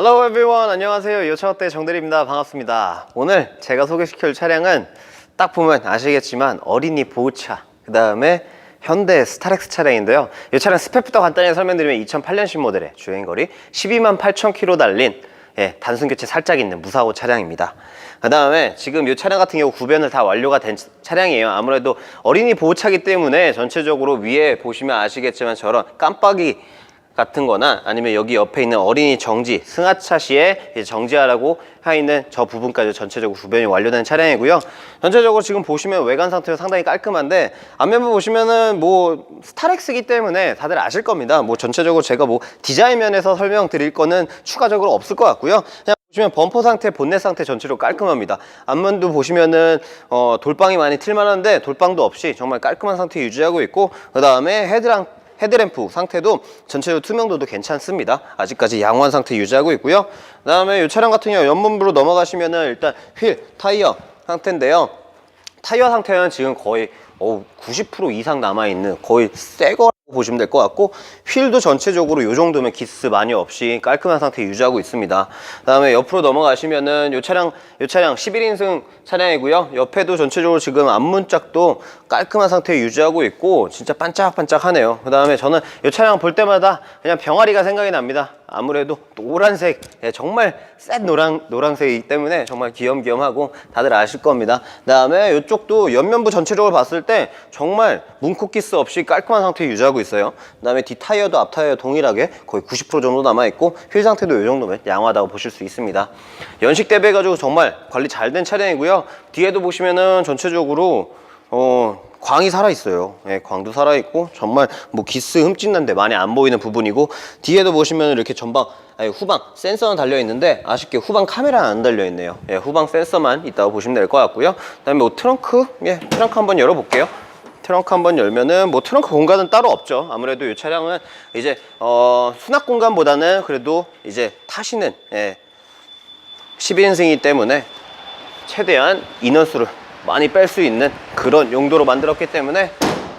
Hello everyone. 안녕하세요. 요차롯데 정대리입니다. 반갑습니다. 오늘 제가 소개시킬 차량은 딱 보면 아시겠지만 어린이 보호차 그 다음에 현대 스타렉스 차량인데요. 이 차량 스펙부터 간단히 설명드리면 2008년식 모델의 주행거리 12만 8천 킬로 달린 예, 단순 교체 살짝 있는 무사고 차량입니다. 그 다음에 지금 이 차량 같은 경우 구변을 다 완료가 된 차량이에요. 아무래도 어린이 보호차기 때문에 전체적으로 위에 보시면 아시겠지만 저런 깜빡이 같은 거나 아니면 여기 옆에 있는 어린이 정지, 승하차 시에 정지하라고 하 있는 저 부분까지 전체적으로 구변이 완료된 차량이고요. 전체적으로 지금 보시면 외관 상태가 상당히 깔끔한데 앞면부 보시면은 뭐 스타렉스기 때문에 다들 아실 겁니다. 뭐 전체적으로 제가 뭐 디자인 면에서 설명드릴 거는 추가적으로 없을 것 같고요. 그냥 보시면 범퍼 상태, 본넷 상태 전체로 깔끔합니다. 앞면도 보시면은 어, 돌방이 많이 튈만한데 돌방도 없이 정말 깔끔한 상태 유지하고 있고 그 다음에 헤드랑 헤드램프 상태도 전체적으로 투명도도 괜찮습니다. 아직까지 양호한 상태 유지하고 있고요. 그 다음에 이 차량 같은 경우 옆문부로 넘어가시면은 일단 휠, 타이어 상태인데요. 타이어 상태는 지금 거의 어우, 90% 이상 남아있는 거의 새 거라고 보시면 될 것 같고 휠도 전체적으로 이 정도면 기스 많이 없이 깔끔한 상태 유지하고 있습니다. 그 다음에 옆으로 넘어가시면은 이 차량, 이 차량 11인승 차량이고요. 옆에도 전체적으로 지금 앞문짝도 깔끔한 상태 유지하고 있고 진짜 반짝반짝하네요. 그 다음에 저는 이 차량 볼 때마다 그냥 병아리가 생각이 납니다. 아무래도 노란색, 예, 정말 셋 노랑, 노란색이기 때문에 정말 귀염귀염하고 다들 아실 겁니다. 그 다음에 이쪽도 옆면부 전체적으로 봤을 때 정말 문콕기스 없이 깔끔한 상태 유지하고 있어요. 그 다음에 뒷 타이어도 앞 타이어 동일하게 거의 90% 정도 남아 있고 휠 상태도 이 정도면 양호하다고 보실 수 있습니다. 연식 대비해 가지고 정말 관리 잘 된 차량이고요. 뒤에도 보시면은 전체적으로 어, 광이 살아있어요. 예, 광도 살아있고, 정말 뭐 기스 흠집난데 많이 안 보이는 부분이고, 뒤에도 보시면 이렇게 전방, 아니, 후방 센서는 달려있는데, 아쉽게 후방 카메라는 안 달려있네요. 예, 후방 센서만 있다고 보시면 될 것 같고요. 그 다음에 뭐 트렁크, 예, 트렁크 한번 열어볼게요. 트렁크 한번 열면은 뭐 트렁크 공간은 따로 없죠. 아무래도 이 차량은 이제 어 수납 공간보다는 그래도 이제 타시는 예, 12인승이기 때문에 최대한 인원수를 많이 뺄 수 있는 그런 용도로 만들었기 때문에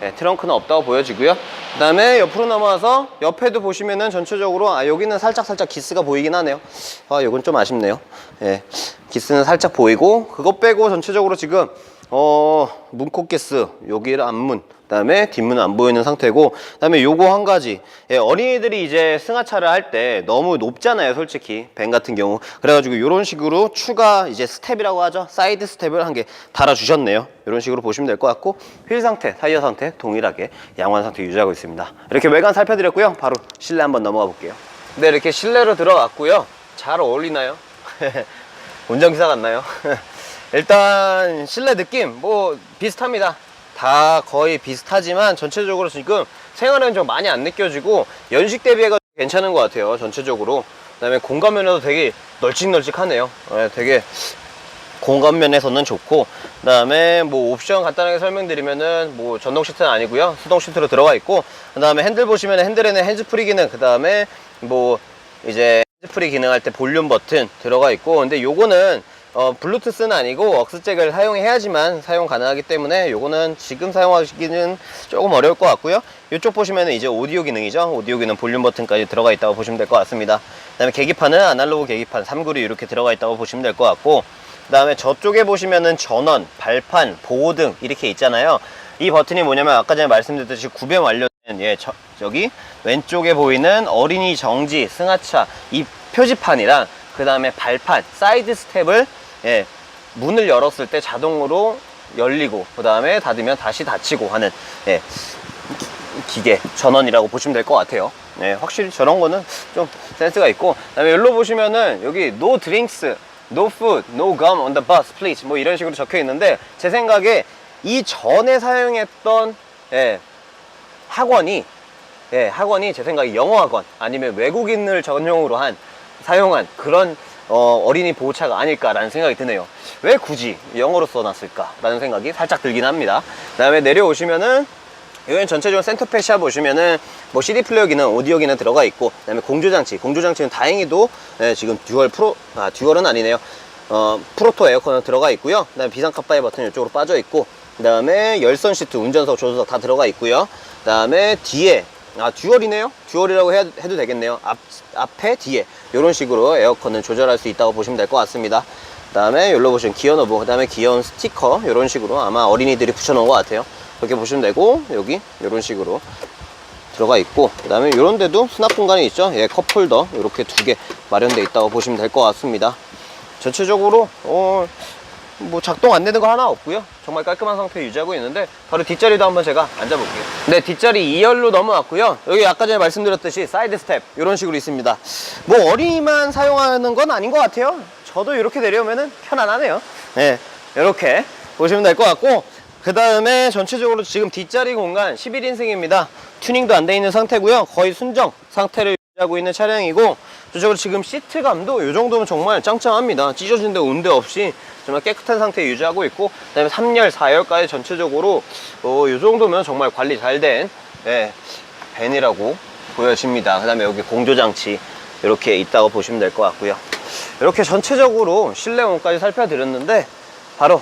예, 트렁크는 없다고 보여지고요. 그 다음에 옆으로 넘어와서 옆에도 보시면은 전체적으로 아 여기는 살짝 살짝 기스가 보이긴 하네요. 아 요건 좀 아쉽네요. 예, 기스는 살짝 보이고 그것 빼고 전체적으로 지금 어 문콕기스 여기 앞문. 그다음에 뒷문은 안 보이는 상태고 그다음에 요거 한 가지. 예, 어린이들이 이제 승하차를 할 때 너무 높잖아요 솔직히. 벤 같은 경우. 그래가지고 이런 식으로 추가 이제 스텝이라고 하죠? 사이드 스텝을 한 개 달아 주셨네요. 이런 식으로 보시면 될 것 같고 휠 상태 타이어 상태 동일하게 양호한 상태 유지하고 있습니다. 이렇게 외관 살펴드렸고요. 바로 실내 한번 넘어가 볼게요. 네 이렇게 실내로 들어갔고요. 잘 어울리나요? 운전기사 같나요? 일단 실내 느낌 뭐 비슷합니다. 다 거의 비슷하지만 전체적으로 지금 생활은 좀 많이 안 느껴지고 연식 대비해가 괜찮은 것 같아요 전체적으로. 그 다음에 공간면에도 되게 널찍널찍하네요. 네, 되게 공간면에서는 좋고 그 다음에 뭐 옵션 간단하게 설명드리면은 뭐 전동 시트는 아니고요 수동 시트로 들어가 있고 그 다음에 핸들 보시면 핸들에는 핸즈프리 기능 그 다음에 뭐 이제 핸즈프리 기능할 때 볼륨 버튼 들어가 있고 근데 요거는 어, 블루투스는 아니고 억스잭을 사용해야지만 사용 가능하기 때문에 요거는 지금 사용하기는 조금 어려울 것 같고요. 이쪽 보시면 이제 오디오 기능이죠. 오디오 기능 볼륨 버튼까지 들어가 있다고 보시면 될 것 같습니다. 그 다음에 계기판은 아날로그 계기판 3구리 이렇게 들어가 있다고 보시면 될 것 같고 그 다음에 저쪽에 보시면은 전원, 발판, 보호등 이렇게 있잖아요. 이 버튼이 뭐냐면 아까 전에 말씀드렸듯이 구변 완료된 예, 저, 저기 왼쪽에 보이는 어린이 정지, 승하차 이 표지판이랑 그 다음에 발판, 사이드 스텝을 예, 문을 열었을 때 자동으로 열리고 그 다음에 닫으면 다시 닫히고 하는 예, 기- 기계 전원이라고 보시면 될 것 같아요. 네, 확실히 저런 거는 좀 센스가 있고 그 다음에 여기로 보시면은 여기 no drinks, no food, no gum on the bus, please 뭐 이런 식으로 적혀 있는데 제 생각에 이 전에 사용했던 예, 학원이 예, 학원이 제 생각에 영어 학원 아니면 외국인을 전용으로 한 사용한 그런 어, 어린이 보호차가 아닐까라는 생각이 드네요. 왜 굳이 영어로 써놨을까라는 생각이 살짝 들긴 합니다. 그 다음에 내려오시면은 여기는 전체적으로 센터 패시아 보시면은 뭐 CD 플레이어 기능, 오디오 기능 들어가 있고 그다음에 공조 장치, 공조 장치는 다행히도 예, 지금 듀얼 프로, 아 듀얼은 아니네요. 어 프로토 에어컨은 들어가 있고요. 그다음에 비상 컵바이 버튼 이쪽으로 빠져 있고 그다음에 열선 시트, 운전석, 조수석 다 들어가 있고요. 그다음에 뒤에 아 듀얼이네요? 듀얼이라고 해, 해도 되겠네요. 앞, 앞에 뒤에. 이런 식으로 에어컨을 조절할 수 있다고 보시면 될 것 같습니다. 그 다음에 여기로 보시면 기어 너브 그 다음에 귀여운 스티커 이런 식으로 아마 어린이들이 붙여놓은 것 같아요. 그렇게 보시면 되고 여기 이런 식으로 들어가 있고 그 다음에 이런 데도 수납 공간이 있죠? 예 컵홀더 이렇게 두 개 마련되어 있다고 보시면 될 것 같습니다. 전체적으로 어, 뭐 작동 안 되는 거 하나 없고요. 정말 깔끔한 상태 유지하고 있는데 바로 뒷자리도 한번 제가 앉아볼게요. 네 뒷자리 2열로 넘어왔고요. 여기 아까 전에 말씀드렸듯이 사이드 스텝 이런 식으로 있습니다. 뭐 어린이만 사용하는 건 아닌 것 같아요. 저도 이렇게 내려오면은 편안하네요. 네 이렇게 보시면 될 것 같고 그 다음에 전체적으로 지금 뒷자리 공간 11인승입니다. 튜닝도 안 돼 있는 상태고요. 거의 순정 상태를 유지하고 있는 차량이고 전체적으로 지금 시트감도 이 정도면 정말 짱짱합니다. 찢어진 데 온 데 없이 정말 깨끗한 상태 유지하고 있고 그 다음에 3열 4열까지 전체적으로 어, 이 정도면 정말 관리 잘된 예, 벤이라고 보여집니다. 그 다음에 여기 공조 장치 이렇게 있다고 보시면 될 것 같고요. 이렇게 전체적으로 실내 공까지 살펴드렸는데 바로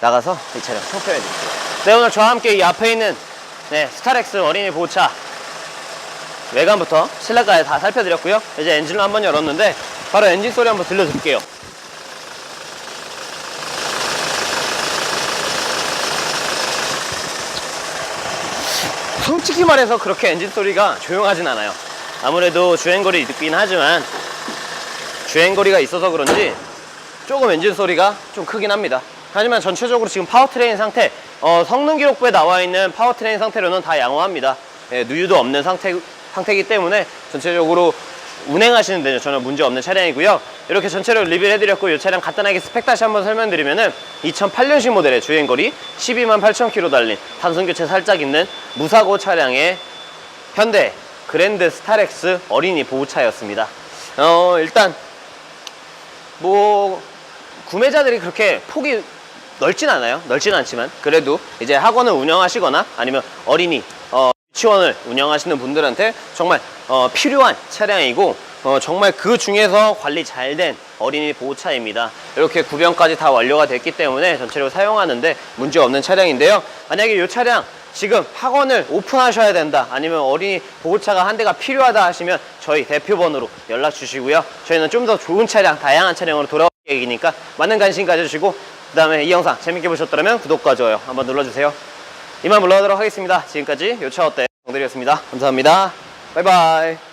나가서 이 차량 청소해 드릴게요. 네 오늘 저와 함께 이 앞에 있는 네, 스타렉스 어린이 보호차 외관부터 실내까지 다 살펴드렸고요. 이제 엔진을 한번 열었는데 바로 엔진 소리 한번 들려드릴게요. 솔직히 말해서 그렇게 엔진 소리가 조용하진 않아요. 아무래도 주행거리 있긴 하지만 주행거리가 있어서 그런지 조금 엔진 소리가 좀 크긴 합니다. 하지만 전체적으로 지금 파워트레인 상태 어, 성능 기록부에 나와 있는 파워트레인 상태로는 다 양호합니다. 예, 누유도 없는 상태, 상태이기 때문에 전체적으로 운행하시는 데는 전혀 문제 없는 차량이고요 이렇게 전체를 리뷰를 해드렸고 이 차량 간단하게 스펙 다시 한번 설명드리면은 2008년식 모델의 주행거리 12만 8천 킬로 달린 단순 교체 살짝 있는 무사고 차량의 현대 그랜드 스타렉스 어린이 보호차였습니다 어 일단 뭐 구매자들이 그렇게 폭이 넓진 않아요. 넓진 않지만 그래도 이제 학원을 운영하시거나 아니면 어린이 어, 유치원을 운영하시는 분들한테 정말 어, 필요한 차량이고 어, 정말 그 중에서 관리 잘 된 어린이 보호차입니다. 이렇게 구변까지 다 완료가 됐기 때문에 전체로 사용하는데 문제 없는 차량인데요. 만약에 이 차량 지금 학원을 오픈하셔야 된다 아니면 어린이 보호차가 한 대가 필요하다 하시면 저희 대표번호로 연락 주시고요 저희는 좀 더 좋은 차량 다양한 차량으로 돌아올 계획이니까 많은 관심 가져주시고 그 다음에 이 영상 재밌게 보셨다면 구독과 좋아요 한번 눌러주세요 이만 물러가도록 하겠습니다 지금까지 요차 어때 정들이었습니다. 감사합니다. 바이바이